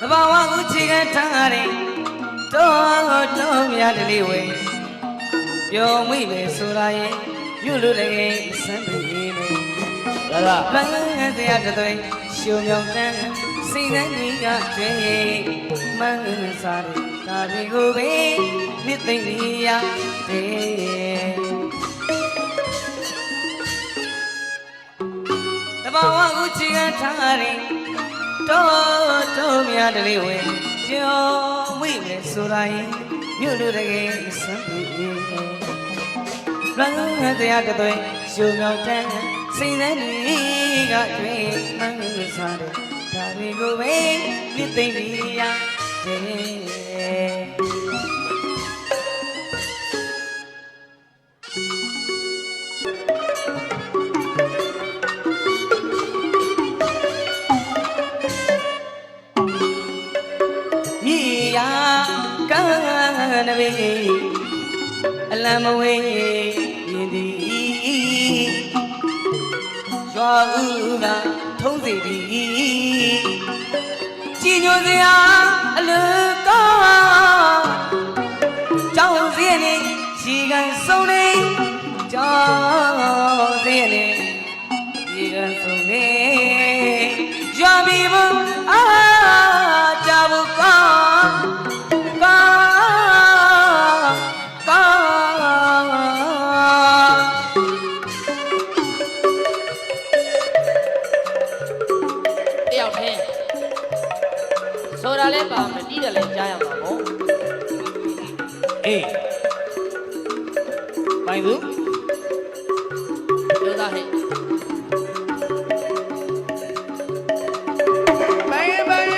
သဘာဝကိုခြေခံထားတယ်တော့တော့မြတ်တလေးဝဲပျော်မိပဲဆိုတာရဲ့ညွတ်လို့လည်းစမ်းပြီးမယ်ဒါလားပန်းစရာတသွေးရှုံမြောင်တန်းစိတ်နဲ့ကြီးကကျွေးမန်းစားတယ်ဒါတွေကိုပဲမြစ်သိမ့်နေရတဲ့တဘာဝကိုချီကထားတယ်တော့ တော့မြတ်တလေးဝဲပြောမိမယ်ဆိုတာရင်မြို့လူတကယ်စမ်းပြီးရန်တရားတသွေးရှုံမြောင်တန်းစိတ်နဲ့ကြီးကကျွေးမန်းစားတယ်ဒါတွေကိုပဲမြစ်သိမ့်နေရတဲ့ နဘေအလံမဝေးရင်ဒီရွာဦးကထုံးစီဒီကြည်ညိုစရာအလူကောကြောင်းစင်းနေရှိကန်ဆုံးနေကြောင်းစင်းနေရှိကန်ဆုံးနေရွာပြီးမအာ ဆိုတာလဲပါမတီးတယ်လဲကြားရမှာပေါ့အေးပိုင်ဘူးပြောသားဟဲ့ပိုင်ပိုင်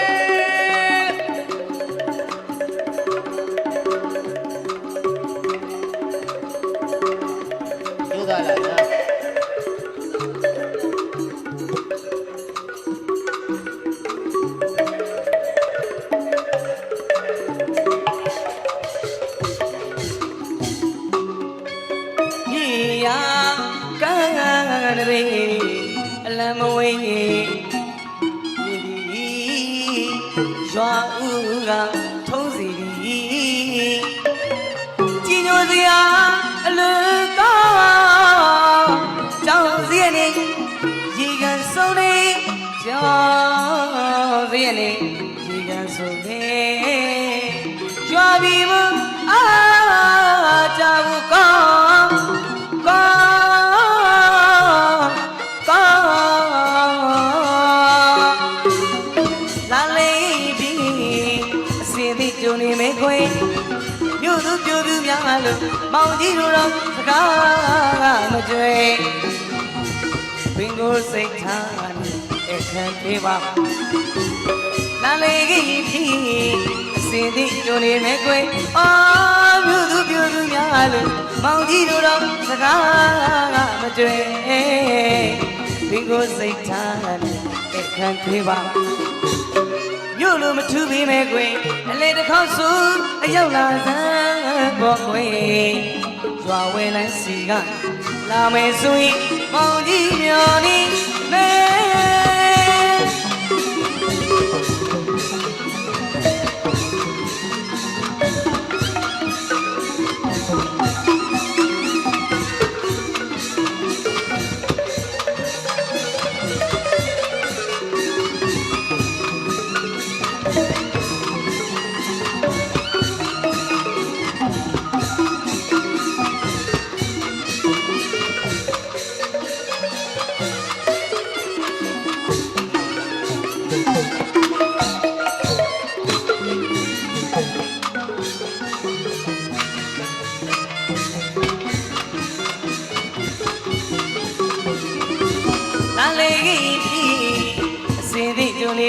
ပြောသားလား ကထုံးစီဒီကြည်ညိုစရာအလူကောကြောင်းစည်းနေရေကန်ဆုံးနေကြောင်းစည်းနေရေကန်ဆုံးနေရွာပြီး များလို့မောင်ကြီးတို့တော့စကားမကြွေဘင်ကိုစိတ်ထားနေအခန့်သေးပါလာလေးကြီးဒီအစီအသည်ကြုံနေမေခွေအော်မြို့သူပြိုသူများလို့မောင်ကြီးတို့တော့စကားမကြွေဘင်ကိုစိတ်ထားနေအခန့်သေးပါ မြို့လိုမထူးပေမဲ့ကွယ်အလေတစ်ခေါက်ဆိုအရောက်လာစမ်းပေါ်ကွယ်ရွာဝဲလန်းစီကလာမယ်ဆိုရင်မောင်ကြီးမျော်နေမ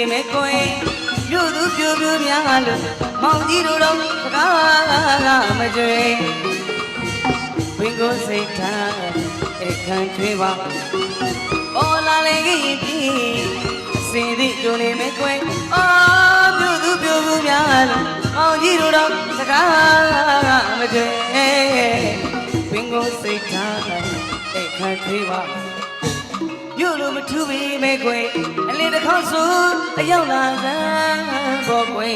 င်သည်ကြုံနေမဲ့ကိုယ်မြို့သူပြိုပြိုများလို့မောင်ကြီးတို့တော့စကားမကြွေဝင်းကိုစိတ်ထားအခန့်ထွေးပါအော်လာလေးကြီးဒီအစင်သည်ကြုံနေမဲ့ကိုယ်အော်မြို့သူပြိုပြိုများလို့မောင်ကြီးတို့တော့စကားမကြွေဝင်းကိုစိတ်ထားအခန့်ထွေးပါမြို့မြို့လိုမ ထူပေမဲ့ခွေအလင်းတစ်ခေါက်ဆိုအရောက်လာစမ်းပေါ်ခွေ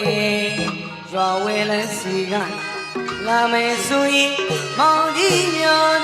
ရွာဝဲလန်းစီကလာမယ်ဆိုရင်မောင်ကြီးညော